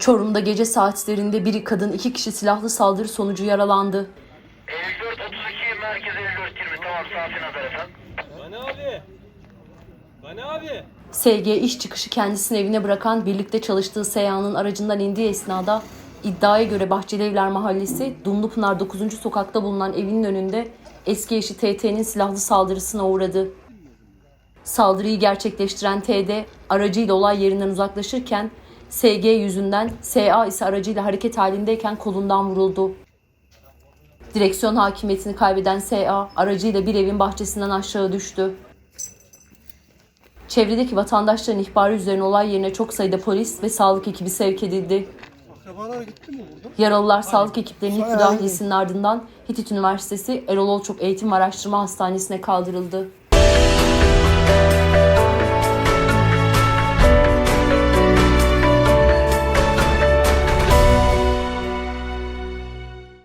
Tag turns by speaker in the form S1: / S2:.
S1: Çorum'da gece saatlerinde biri kadın iki kişi silahlı saldırı sonucu yaralandı.
S2: 54 32 merkez 54 20 tamam sakin haber efendim.
S3: Bana abi. Bana abi.
S1: SG iş çıkışı kendisini evine bırakan birlikte çalıştığı Seyhan'ın aracından indiği esnada iddiaya göre Bahçelievler Mahallesi Dumlupınar 9. sokakta bulunan evinin önünde eski eşi TT'nin silahlı saldırısına uğradı. Saldırıyı gerçekleştiren TD aracıyla olay yerinden uzaklaşırken SG yüzünden SA ise aracıyla hareket halindeyken kolundan vuruldu. Direksiyon hakimiyetini kaybeden SA aracıyla bir evin bahçesinden aşağı düştü. Çevredeki vatandaşların ihbarı üzerine olay yerine çok sayıda polis ve sağlık ekibi sevk edildi.
S4: Akrabalar gitti mi burada?
S1: Yaralılar sağlık ekiplerinin müdahalesinin ardından Hitit Üniversitesi Erol Olçok Eğitim Araştırma Hastanesi'ne kaldırıldı.